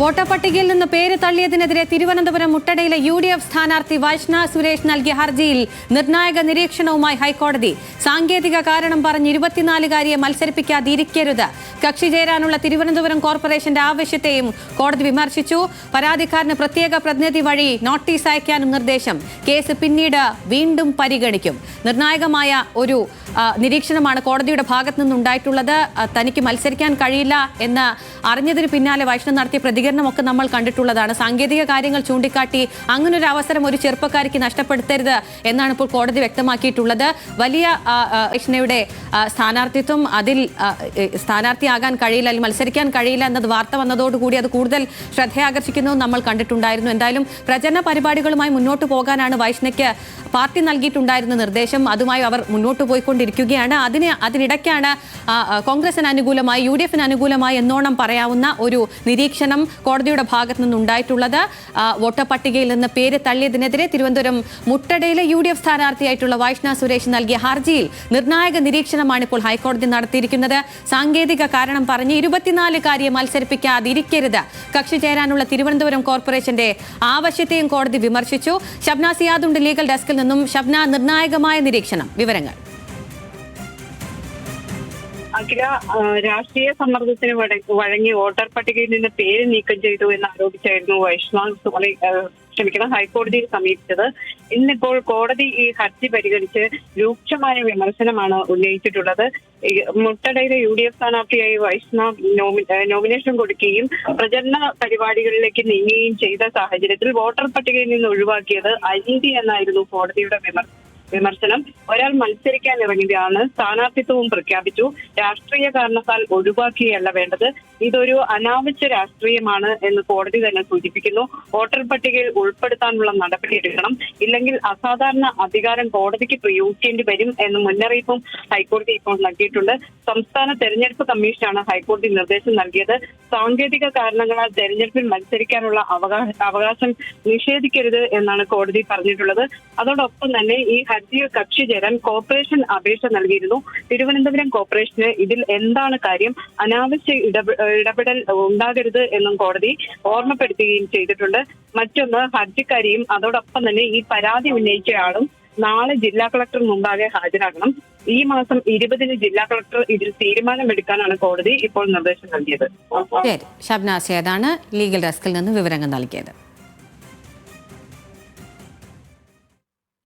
വോട്ടർപട്ടികയിൽ നിന്ന് പേര് തള്ളിയതിനെതിരെ തിരുവനന്തപുരം മുട്ടടയിലെ യു ഡി എഫ് സ്ഥാനാർത്ഥി വൈഷ്ണ സുരേഷ് നൽകിയ ഹർജിയിൽ നിർണായക നിരീക്ഷണവുമായി ഹൈക്കോടതി സാങ്കേതിക കാരണം പറഞ്ഞ് ഇരുപത്തിനാലുകാരിയെ മത്സരിപ്പിക്കാതിരിക്കരുത്. കക്ഷി ചേരാനുള്ള തിരുവനന്തപുരം കോർപ്പറേഷന്റെ ആവശ്യത്തെയും കോടതി വിമർശിച്ചു. പരാതിക്കാരന് പ്രത്യേക പ്രതിനിധി വഴി നോട്ടീസ് അയക്കാനും നിർദ്ദേശം. കേസ് പിന്നീട് വീണ്ടും പരിഗണിക്കും. നിർണായകമായ ഒരു നിരീക്ഷണമാണ് കോടതിയുടെ ഭാഗത്തു നിന്നുണ്ടായിട്ടുള്ളത് തനിക്ക് മത്സരിക്കാൻ കഴിയില്ല എന്ന് അറിഞ്ഞതിന് പിന്നാലെ വൈഷ്ണവ് നടത്തിയ പ്രതികരണമൊക്കെ നമ്മൾ കണ്ടിട്ടുള്ളതാണ്. സാങ്കേതിക കാര്യങ്ങൾ ചൂണ്ടിക്കാട്ടി അങ്ങനൊരു അവസരം ഒരു ചെറുപ്പക്കാരിക്ക് നഷ്ടപ്പെടുത്തരുത് എന്നാണ് ഇപ്പോൾ കോടതി വ്യക്തമാക്കിയിട്ടുള്ളത്. വലിയ കൃഷ്ണയുടെ സ്ഥാനാർത്ഥിത്വം അതിൽ സ്ഥാനാർത്ഥിയാകാൻ കഴിയില്ല അല്ലെങ്കിൽ മത്സരിക്കാൻ കഴിയില്ല എന്നത് വാർത്ത വന്നതോടുകൂടി അത് കൂടുതൽ ശ്രദ്ധയാകർഷിക്കുന്നതും നമ്മൾ കണ്ടിട്ടുണ്ടായിരുന്നു. എന്തായാലും പ്രചരണ പരിപാടികളുമായി മുന്നോട്ട് പോകാനാണ് വൈഷ്ണയ്ക്ക് പാർട്ടി നൽകിയിട്ടുണ്ടായിരുന്ന നിർദ്ദേശം. അതുമായി അവർ മുന്നോട്ട് പോയിക്കൊണ്ടിരിക്കുകയാണ്. അതിന് അതിനിടയ്ക്കാണ് കോൺഗ്രസിന് അനുകൂലമായി യു ഡി എഫിന് അനുകൂലമായി എന്നോണം പറയാവുന്ന ഒരു നിരീക്ഷണം കോടതിയുടെ ഭാഗത്തു നിന്നുണ്ടായിട്ടുള്ളത്. വോട്ടർ പട്ടികയിൽ നിന്ന് പേര് തള്ളിയതിനെതിരെ തിരുവനന്തപുരം മുട്ടടയിലെ യു ഡി എഫ് സ്ഥാനാർത്ഥിയായിട്ടുള്ള വൈഷ്ണ സുരേഷ് നൽകിയ ഹർജിയിൽ നിർണായക നിരീക്ഷണമാണ് ഇപ്പോൾ ഹൈക്കോടതി നടത്തിയിരിക്കുന്നത്. സാങ്കേതിക കാരണം പറഞ്ഞ് ഇരുപത്തിനാലുകാരിയെ മത്സരിപ്പിക്കാതിരിക്കരുത്. കക്ഷി ചേരാനുള്ള തിരുവനന്തപുരം കോർപ്പറേഷന്റെ ആവശ്യത്തെയും കോടതി വിമർശിച്ചു. ഷബ്ന സിയാദുണ്ട് ലീഗൽ ഡെസ്കിൽ നിന്നും ഷബ്ന നിർണായകമായ നിരീക്ഷണം. വിവരങ്ങൾ. അഖില രാഷ്ട്രീയ സമ്മർദ്ദത്തിന് വഴ- വഴങ്ങി വോട്ടർ പട്ടികയിൽ നിന്ന് പേര് നീക്കം ചെയ്തു എന്ന് ആരോപിച്ചായിരുന്നു വൈഷ്ണവ് സോണി ക്ഷമിക്കണം ഹൈക്കോടതിയിൽ സമീപിച്ചത്. ഇന്നിപ്പോൾ കോടതി ഈ ഹർജി പരിഗണിച്ച് രൂക്ഷമായ വിമർശനമാണ് ഉന്നയിച്ചിട്ടുള്ളത്. മുട്ടടയിലെ യു ഡി എഫ് സ്ഥാനാർത്ഥിയായി വൈഷ്ണവ് നോമിനേഷൻ കൊടുക്കുകയും പ്രചരണ പരിപാടികളിലേക്ക് നീങ്ങുകയും ചെയ്ത സാഹചര്യത്തിൽ വോട്ടർ പട്ടികയിൽ നിന്ന് ഒഴിവാക്കിയത് അനീതി എന്നായിരുന്നു കോടതിയുടെ വിമർശനം. വിമർശനം. ഒരാൾ മത്സരിക്കാൻ ഇറങ്ങിയതാണ് സ്ഥാനാർത്ഥിത്വവും പ്രഖ്യാപിച്ചു. രാഷ്ട്രീയ കാരണത്താൽ ഒഴിവാക്കുകയല്ല വേണ്ടത്. ഇതൊരു അനാവശ്യ രാഷ്ട്രീയമാണ് എന്ന് കോടതി തന്നെ സൂചിപ്പിക്കുന്നു. വോട്ടർ പട്ടികയിൽ ഉൾപ്പെടുത്താനുള്ള നടപടി എടുക്കണം. ഇല്ലെങ്കിൽ അസാധാരണ അധികാരം കോടതിക്ക് പ്രയോഗിക്കേണ്ടി വരും എന്ന മുന്നറിയിപ്പും ഹൈക്കോടതി ഇപ്പോൾ നൽകിയിട്ടുണ്ട്. സംസ്ഥാന തെരഞ്ഞെടുപ്പ് കമ്മീഷനാണ് ഹൈക്കോടതി നിർദ്ദേശം നൽകിയത്. സാങ്കേതിക കാരണങ്ങളാൽ തെരഞ്ഞെടുപ്പിൽ മത്സരിക്കാനുള്ള അവകാശം നിഷേധിക്കരുത് എന്നാണ് കോടതി പറഞ്ഞിട്ടുള്ളത്. അതോടൊപ്പം തന്നെ ഈ ഹർജിയിൽ കക്ഷി ചേരാൻ കോർപ്പറേഷൻ അപേക്ഷ നൽകിയിരുന്നു. തിരുവനന്തപുരം കോർപ്പറേഷന് ഇതിൽ എന്താണ് കാര്യം? അനാവശ്യ ഇടപെ- ഇടപെടൽ ഉണ്ടാകരുത് എന്നും കോടതി ഓർമ്മപ്പെടുത്തുകയും ചെയ്തിട്ടുണ്ട്. മറ്റൊന്ന് ഹർജിക്കാരിയും അതോടൊപ്പം തന്നെ ഈ പരാതി ഉന്നയിച്ചയാളും നാളെ ജില്ലാ കളക്ടർ മുമ്പാകെ ഹാജരാകണം. ഈ മാസം ഇരുപതിന് ജില്ലാ കളക്ടർ ഇതിൽ തീരുമാനമെടുക്കാനാണ് കോടതി ഇപ്പോൾ നിർദ്ദേശം നൽകിയത്. ശരി. ഏതാണ്? ലീഗൽ ഡെസ്കിൽ നിന്ന് വിവരങ്ങൾ നൽകിയത്.